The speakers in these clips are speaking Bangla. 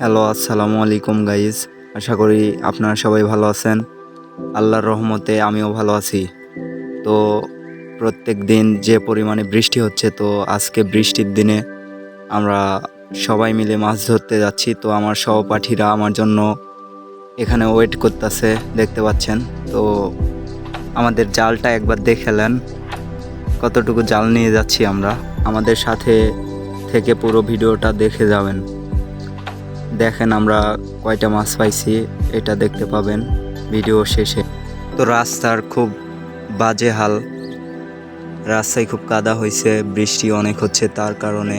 হ্যালো, আসসালামু আলাইকুম গাইজ। আশা করি আপনারা সবাই ভালো আছেন। আল্লাহর রহমতে আমিও ভালো আছি। তো প্রত্যেক দিন যে পরিমাণে বৃষ্টি হচ্ছে, তো আজকে বৃষ্টির দিনে আমরা সবাই মিলে মাছ ধরতে যাচ্ছি। তো আমার সহপাঠীরা আমার জন্য এখানে ওয়েট করতেছে, দেখতে পাচ্ছেন। তো আমাদের জালটা একবার দেখেলেন কতটুকু জাল নিয়ে যাচ্ছি আমরা। আমাদের সাথে থেকে পুরো ভিডিওটা দেখে যাবেন। দেখেন আমরা কয়টা মাছ পাইছি, এটা দেখতে পাবেন ভিডিও শেষে। তো রাস্তার খুব বাজে হাল। রাস্তায় খুব কাদা হয়েছে বৃষ্টি অনেক হচ্ছে তার কারণে।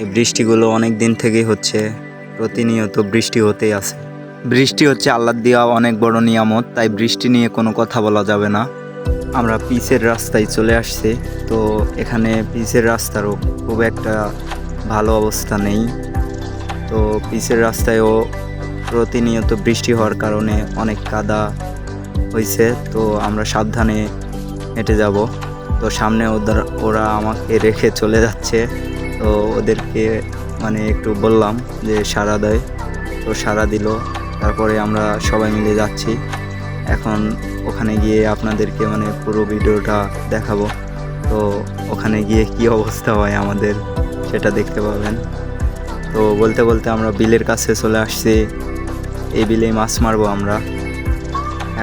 এই বৃষ্টিগুলো অনেক দিন থেকেই হচ্ছে, প্রতিনিয়ত বৃষ্টি হতেই আছে। বৃষ্টি হচ্ছে আল্লাহ দেওয়া অনেক বড় নিয়ামত, তাই বৃষ্টি নিয়ে কোনো কথা বলা যাবে না। আমরা পিচের রাস্তায় চলে আসছি, তো এখানে পিচের রাস্তারও খুব একটা ভালো অবস্থা নেই। তো পিচের রাস্তায়ও প্রতিনিয়ত বৃষ্টি হওয়ার কারণে অনেক কাদা হয়েছে তো আমরা সাবধানে হেঁটে যাব। তো সামনে ওদের, ওরা আমাকে রেখে চলে যাচ্ছে। তো ওদেরকে মানে একটু বললাম যে সারা দেয়। তো সারা দিল। তারপরে আমরা সবাই মিলে যাচ্ছি। এখন ওখানে গিয়ে আপনাদেরকে মানে পুরো ভিডিওটা দেখাবো। তো ওখানে গিয়ে কি অবস্থা হয় আমাদের সেটা দেখতে পাবেন। তো বলতে বলতে আমরা বিলের কাছে চলে আসছি। এই বিলে মাছ মারবো আমরা।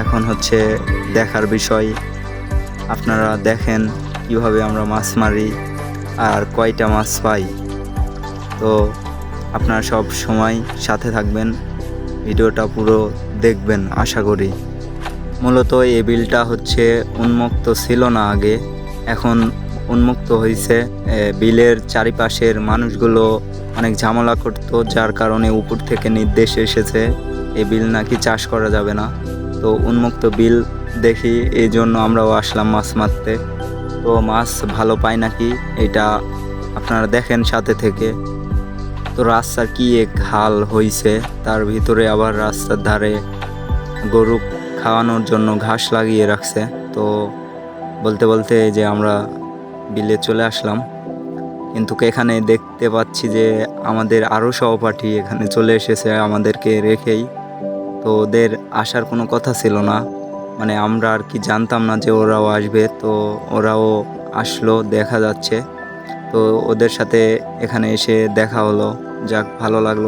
এখন হচ্ছে দেখার বিষয়। আপনারা দেখেন কীভাবে আমরা মাছ মারি আর কয়টা মাছ পাই। তো আপনারা সব সময় সাথে থাকবেন। ভিডিওটা পুরো দেখবেন, আশা করি। মূলত এই বিলটা হচ্ছে উন্মুক্ত ছিল না আগে। এখন উন্মুক্ত হয়েছে বিলের চারিপাশের মানুষগুলো অনেক ঝামেলা করতো, যার কারণে উপর থেকে নির্দেশ এসেছে, এই বিল নাকি চাষ করা যাবে না। তো উন্মুক্ত বিল দেখি এই জন্য আমরাও আসলাম মাছ মারতে। তো মাছ ভালো পাই নাকি, এটা আপনারা দেখেন সাথে থেকে। তো রাস্তার কি এক হাল হয়েছে তার ভিতরে আবার রাস্তার ধারে গরু খাওয়ানোর জন্য ঘাস লাগিয়ে রাখছে। তো বলতে বলতে যে আমরা বিলে চলে আসলাম। কিন্তু এখানে দেখতে পাচ্ছি যে আমাদের আরও সহপাঠী এখানে চলে এসেছে আমাদেরকে রেখেই। তো ওদের আসার কোনো কথা ছিল না। মানে আমরা আর কি জানতাম না যে ওরাও আসবে। তো ওরাও আসলো, দেখা যাচ্ছে। তো ওদের সাথে এখানে এসে দেখা হলো, যাক ভালো লাগল।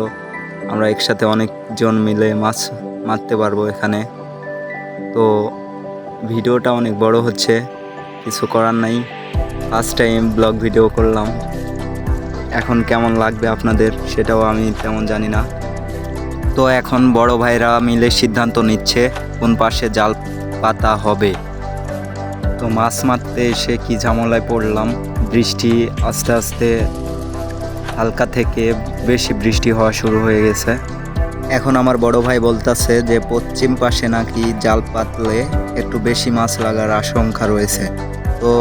আমরা একসাথে অনেকজন মিলে মাছ মারতে পারব এখানে। তো ভিডিওটা অনেক বড় হচ্ছে, কিছু করার নাই। ফার্স্ট টাইম ব্লগ ভিডিও করলাম। এখন কেমন লাগবে আপনাদের সেটাও আমি তেমন জানি না। তো এখন বড় ভাইরা মিলে সিদ্ধান্ত নিচ্ছে কোন পাশে জাল পাতা হবে। তো মাছ মারতে এসে কি ঝামেলায় পড়লাম, বৃষ্টি আস্তে আস্তে হালকা থেকে বেশি বৃষ্টি হওয়া শুরু হয়ে গেছে। এখন আমার বড় ভাই বলতাছে যে, পশ্চিম পাশে নাকি জাল পাতলে একটু বেশি মাছ লাগার আশঙ্কা রয়েছে। তো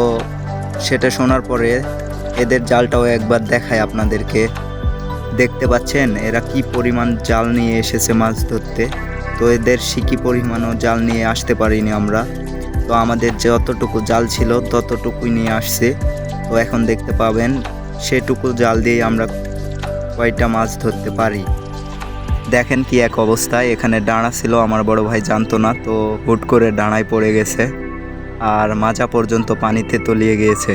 সেটা শোনার পরে এদের জালটাও একবার দেখায় আপনাদেরকে। দেখতে পাচ্ছেন? এরা কি পরিমাণ জাল নিয়ে এসেছে মাছ ধরতে? তো এদের সিকি পরিমাণও জাল নিয়ে আসতে পারিনি আমরা? তো আমাদের যতটুকু জাল ছিল ততটুকুই নিয়ে আসছে। তো এখন দেখতে পাবেন, সেটুকু জাল দিয়ে আমরা কয়টা মাছ ধরতে পারি। দেখেন কি এক অবস্থায়, এখানে ডাঁড়া ছিল, আমার বড় ভাই জানতো না, তো হুট করে ডাঁড়ায় পড়ে গেছে। আর মাজা পর্যন্ত পানিতে তলিয়ে গিয়েছে।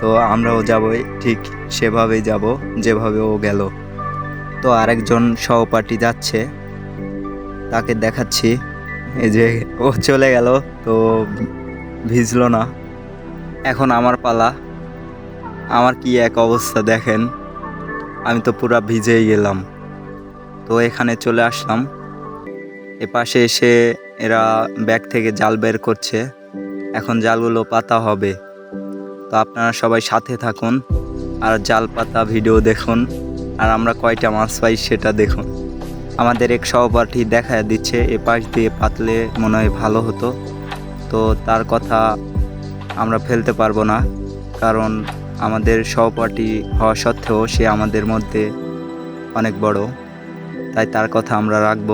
তো আমরাও যাবই ঠিক সেভাবেই যাব, যেভাবে ও গেল। তো আরেকজন সহপাঠী যাচ্ছে, তাকে দেখাচ্ছি। এই যে ও চলে গেল, তো ভিজলো না। এখন আমার পালা। আমার কি এক অবস্থা দেখেন, আমি তো পুরো ভিজেই গেলাম। তো এখানে চলে আসলাম। এ পাশে এসে এরা ব্যাগ থেকে জাল বের করছে। এখন জালগুলো পাতা হবে। তো আপনারা সবাই সাথে থাকুন, আর জাল পাতা ভিডিও দেখুন, আর আমরা কয়টা মাছ পাই সেটা দেখুন। আমাদের এক সহপাঠী দেখা দিচ্ছে, এ পাশ দিয়ে পাতলে মনে হয় ভালো হতো। তো তার কথা আমরা ফেলতে পারব না, কারণ আমাদের সহপাঠী হওয়া সত্ত্বেও সে আমাদের মধ্যে অনেক বড়। তাই তার কথা আমরা রাখব।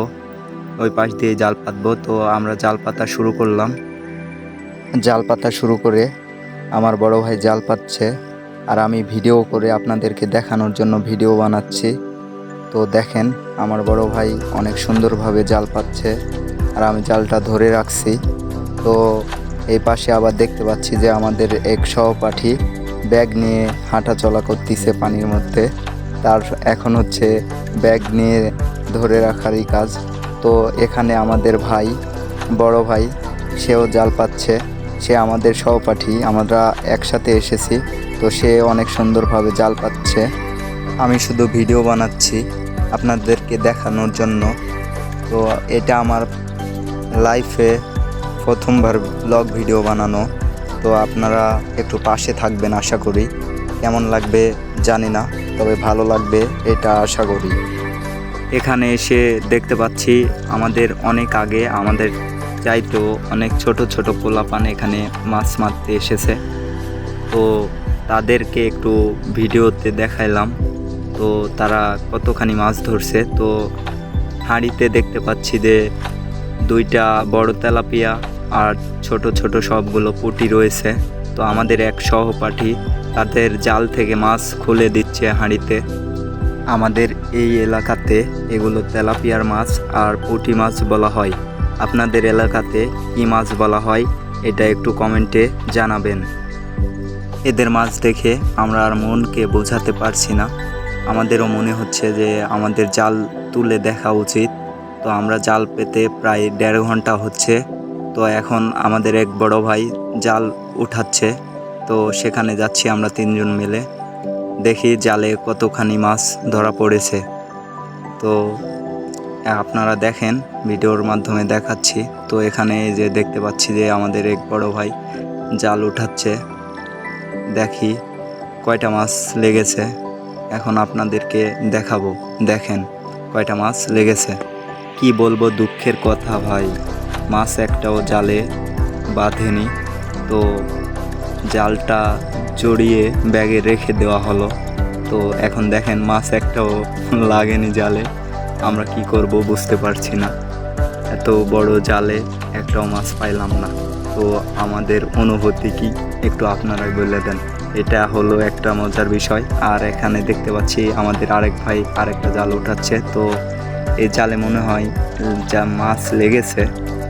ওই পাশ দিয়ে জাল পাতবো। তো আমরা জাল পাতা শুরু করলাম। জাল পাতা শুরু করে আমার বড় ভাই জাল পাচ্ছে আর আমি ভিডিও করে আপনাদেরকে দেখানোর জন্য ভিডিও বানাচ্ছি। তো দেখেন, আমার বড় ভাই অনেক সুন্দরভাবে জাল পাচ্ছে আর আমি জালটা ধরে রাখছি। তো এই পাশে আবার দেখতে পাচ্ছি যে আমাদের এক সহপাঠী ব্যাগ নিয়ে হাঁটা চলা করতেছে পানির মধ্যে। তার এখন হচ্ছে ব্যাগ নিয়ে ধরে রাখারই কাজ। তো এখানে আমাদের ভাই, বড় ভাই, সেও জাল পাচ্ছে। সে আমাদের সহপাঠী, আমরা একসাথে এসেছি, তো সে অনেক সুন্দরভাবে জাল পাচ্ছে। আমি শুধু ভিডিও বানাচ্ছি আপনাদেরকে দেখানোর জন্য। তো এটা আমার লাইফে প্রথমবার ব্লগ ভিডিও বানানো। তো আপনারা একটু পাশে থাকবেন আশা করি। কেমন লাগবে জানি না, তবে ভালো লাগবে এটা আশা করি। এখানে এসে দেখতে পাচ্ছি আমাদের অনেক আগে আমাদের চাইতেও অনেক ছোট ছোট পোলাপান এখানে মাছ মারতে এসেছে। তো তাদেরকে একটু ভিডিওতে দেখাইলাম। তো তারা কতখানি মাছ ধরছে। তো হাঁড়িতে দেখতে পাচ্ছি যে দুইটা বড় তেলাপিয়া আর ছোট ছোট সবগুলো পুটি রয়েছে। তো আমাদের এক সহপাঠী তাদের জাল থেকে মাছ খুলে দিচ্ছে হাঁড়িতে। আমাদের এই এলাকাতে এগুলো তেলাপিয়ার মাছ আর পুঁটি মাছ বলা হয়। আপনাদের এলাকাতে কী মাছ বলা হয়, এটা একটু কমেন্টে জানাবেন। এদের মাছ দেখে আমরা আর মনকে বোঝাতে পারছি না। আমাদেরও মনে হচ্ছে যে আমাদের জাল তুলে দেখা উচিত। তো আমরা জাল পেতে প্রায় দেড় ঘণ্টা হচ্ছে। তো এখন আমাদের এক বড় ভাই জাল উঠাচ্ছে। তো সেখানে যাচ্ছি আমরা তিনজন মিলে। দেখি জালে কতখানি মাছ ধরা পড়েছে। তো আপনারা দেখেন, ভিডিওর মাধ্যমে দেখাচ্ছি। তো এখানে যে দেখতে পাচ্ছি যে আমাদের এক বড় ভাই জাল উঠাচ্ছে। দেখি কয়টা মাছ লেগেছে। এখন আপনাদেরকে দেখাবো। দেখেন কয়টা মাছ লেগেছে। কি বলব দুঃখের কথা ভাই। মাছ একটাও জালে বাঁধেনি। তো জালটা জড়িয়ে ব্যাগে রেখে দেওয়া হলো। তো এখন দেখেন মাছ একটাও লাগেনি জালে। আমরা কি করব বুঝতে পারছি না। এত বড় জালে একটাও মাছ পাইলাম না। তো আমাদের অনুভূতি কি? একটু আপনারাই বলে দেন। এটা হলো একটা মজার বিষয়। আর এখানে দেখতে পাচ্ছি আমাদের আরেক ভাই আরেকটা জাল উঠাচ্ছে। তো এই জালে মনে হয় যা মাছ লেগেছে,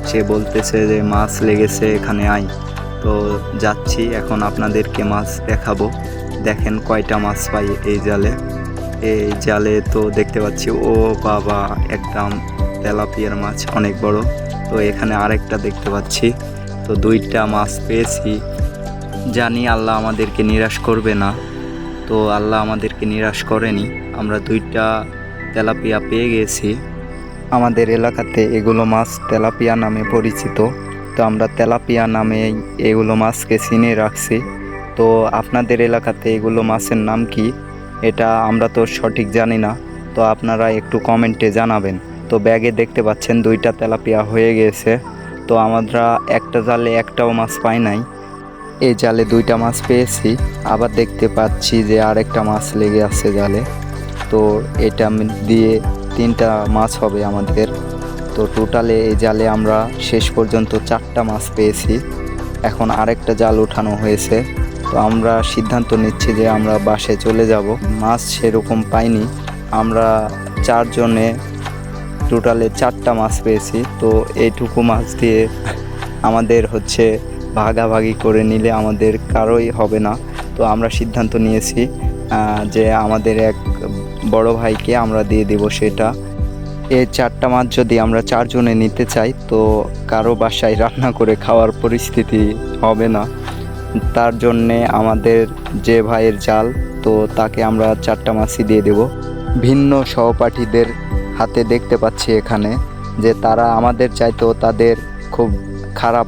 সে বলতেছে যে মাছ লেগেছে এখানে আই তো যাচ্ছি, এখন আপনাদেরকে মাছ দেখাবো। দেখেন কয়টা মাছ পাই এই জালে। এই জালে তো দেখতে পাচ্ছি, ও বাবা একদম তেলাপিয়ার মাছ, অনেক বড়। তো এখানে আরেকটা দেখতে পাচ্ছি। তো দুইটা মাছ পেয়েছি। জানি আল্লাহ আমাদেরকে নিরাশ করবে না। তো আল্লাহ আমাদেরকে নিরাশ করেনি। আমরা দুইটা তেলাপিয়া পেয়ে গেছি। আমাদের এলাকাতে এগুলো মাছ তেলাপিয়া নামে পরিচিত। তো আমরা তেলাপিয়া নামে এগুলো মাছকে চিনে রাখছি। তো আপনাদের এলাকাতে এগুলো মাছের নাম কি? এটা আমরা তো সঠিক জানি না, তো আপনারা একটু কমেন্টে জানাবেন। তো ব্যাগে দেখতে পাচ্ছেন দুইটা তেলাপিয়া হয়ে গেছে, তো আমরা একটা জালে একটাও মাছ পাই নাই। এই জালে দুইটা মাছ পেয়েছি, আবার দেখতে পাচ্ছি যে আরেকটা মাছ লেগে আছে জালে। তো এটা দিয়ে তিনটা মাছ হবে আমাদের। তো টোটালে এই জালে আমরা শেষ পর্যন্ত চারটা মাছ পেয়েছি। এখন আরেকটা জাল উঠানো হয়েছে। তো আমরা সিদ্ধান্ত নিচ্ছি যে আমরা বাসে চলে যাব। মাছ সেরকম পাইনি। আমরা চারজনে টোটালে চারটা মাছ পেয়েছি। তো এইটুকু মাছ দিয়ে আমাদের হচ্ছে ভাগাভাগি করে নিলে আমাদের কারোই হবে না। তো আমরা সিদ্ধান্ত নিয়েছি যে আমাদের এক বড় ভাইকে আমরা দিয়ে দেব সেটা। এই চারটা মাছ যদি আমরা চারজনে নিতে চাই, তো কারও বাসায় রান্না করে খাওয়ার পরিস্থিতি হবে না। তার জন্যে আমাদের যে ভাইয়ের জাল, তো তাকে আমরা চারটা মাছই দিয়ে দেব। ভিন্ন সহপাঠীদের হাতে দেখতে পাচ্ছি এখানে যে তারা আমাদের চাইতেও তাদের খুব খারাপ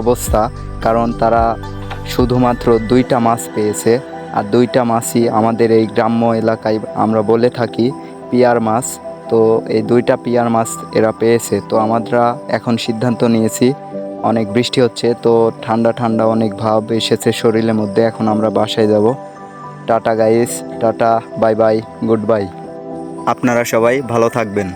অবস্থা, কারণ তারা শুধুমাত্র দুইটা মাছ পেয়েছে। আর দুইটা মাছই আমাদের এই গ্রাম্য এলাকায় আমরা বলে থাকি পিয়ার মাছ। তো এই দুইটা পিয়ার মাছ এরা পেয়েছে। তো আমরা এখন সিদ্ধান্ত নিয়েছি অনেক বৃষ্টি হচ্ছে, তো ঠান্ডা ঠান্ডা অনেক ভাব এসেছে শরীরের মধ্যে, এখন আমরা বাসায় যাব। Tata guys tata bye bye goodbye আপনারা সবাই ভালো থাকবেন।